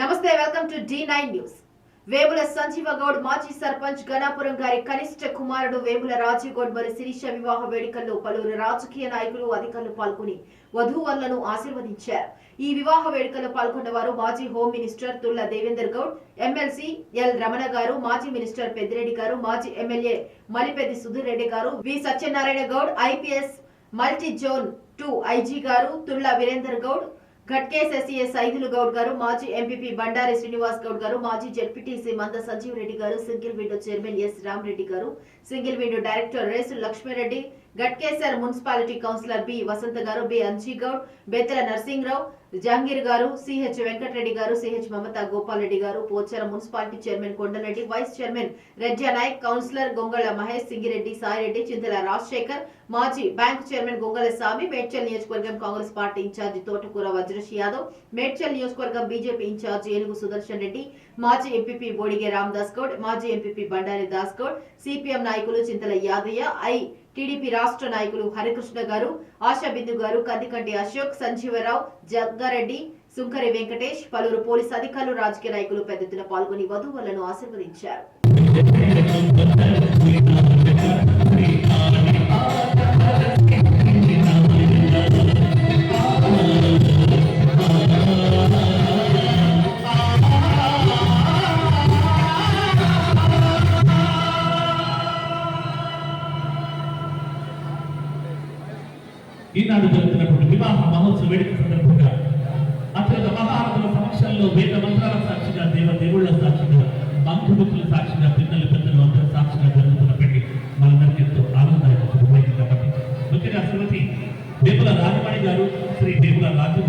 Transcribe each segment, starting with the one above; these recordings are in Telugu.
నమస్తే welcome to the nine news. Vemula Sanjeeva Goud మాజీ సర్పంచ్ గణాపురం గారి కనిష్ట కుమారుడు వేముల రాజీవ్ గౌడ్ మరి శిరీష వివాహ వేడుకల్లో పలువురు రాజకీయ నాయకులు అధికారులు పాల్గొని వధూవరులను ఆశీర్వదించారు. ఈ వివాహ వేడుకల్లో పాల్గొన్న వారు మాజీ home minister Tulla Devender Goud MLC L Ramana garu మాజీ మినిస్టర్ పెద్దిరెడ్డి గారు మాజీ ఎమ్మెల్యే మలిపెద్ది సుధీర్ రెడ్డి గారు V Satyanarayana Goud IPS multi zone two IG గారు తుళ్ళ వీరేందర్ గౌడ్ ఘట్కేస్ ఎస్ఈఎస్ సైదులు గౌడ్ గారు మాజీ ఎంపీపీ బండారి శ్రీనివాస్ గౌడ్ గారు మాజీ జెడ్పీటీసీ మంద సంజీవ్ రెడ్డి గారు single window chairman S Ramareddy గారు single window director Resu Lakshmireddy Ghatkesar municipality councillor B Vasantha గారు బి అంజీ గౌడ్ బెత్తల నర్సింగ్రావు జహంగీర్ గారు సిహెచ్ వెంకటరెడ్డి గారు సిహెచ్ మమతా గోపాల్ రెడ్డి గారు Pocharam municipality chairman Kondareddy vice chairman Redja Nayak councillor Gongala Mahesh Singireddy Saireddy Chintala Rajasekhar మాజీ బ్యాంకు చైర్మన్ గొంగళ స్వామి మేడ్చల్ నియోజకవర్గం కాంగ్రెస్ పార్టీ ఇన్ఛార్జి తోటకూర వజ్రష్ యాదవ్ మేడ్చల్ నియోజకవర్గం బీజేపీ ఇన్ఛార్జి ఏనుగు సుదర్శన్ రెడ్డి మాజీ ఎంపీపీ బోడిగే రామదాస్ గౌడ్ మాజీ ఎంపీపీ బండారి దాస్ గౌడ్ సిపిఎం నాయకులు చింతల యాదయ్య ఐ టీడీపీ రాష్ట్ర నాయకులు హరికృష్ణ గారు ఆశాబిందు గారు కందికంటి అశోక్ సంజీవరావు జగ్గారెడ్డి సుంకరి వెంకటేష్ పలువురు పోలీసు అధికారులు రాజకీయ నాయకులు పెద్ద ఎత్తున పాల్గొని వధువులను ఆశీర్వదించారు. ఈనాడు జరుగుతున్నటువంటి వివాహ మహోత్సవ వేడుక సందర్భంగా అత్యంత మహారథుల సమక్షంలో వేద మంత్రాల సాక్షిగా దేవ దేవుళ్ళ సాక్షిగా బంధుమిత్రుల సాక్షిగా పిల్లలు పెద్దలు అందరూ సాక్షిగా జరుగుతున్న పెళ్ళి మనందరికీ ఎంతో ఆనందదాయక కాబట్టి ముఖ్యంగా శ్రీమతి దేవుల రాజమణి గారు శ్రీ దేవుల రాజు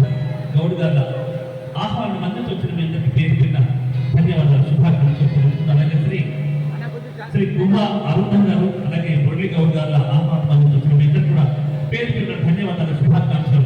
గౌడ్ గారు ఆహ్వానం అందరికీ వచ్చిన మీ అందరికీ పేరు పిన్న ధన్యవాదాలు శుభాకాంక్షలు తెలుపుతూ అలాగే శ్రీ శ్రీ కుమా అరుణ్ గారు అలాగే మురళి గౌడ్ గారు ఆహ్వానం అందరికీ వచ్చిన మీ ఇద్దరు కూడా పేరు పేరున ధన్యవాదాలు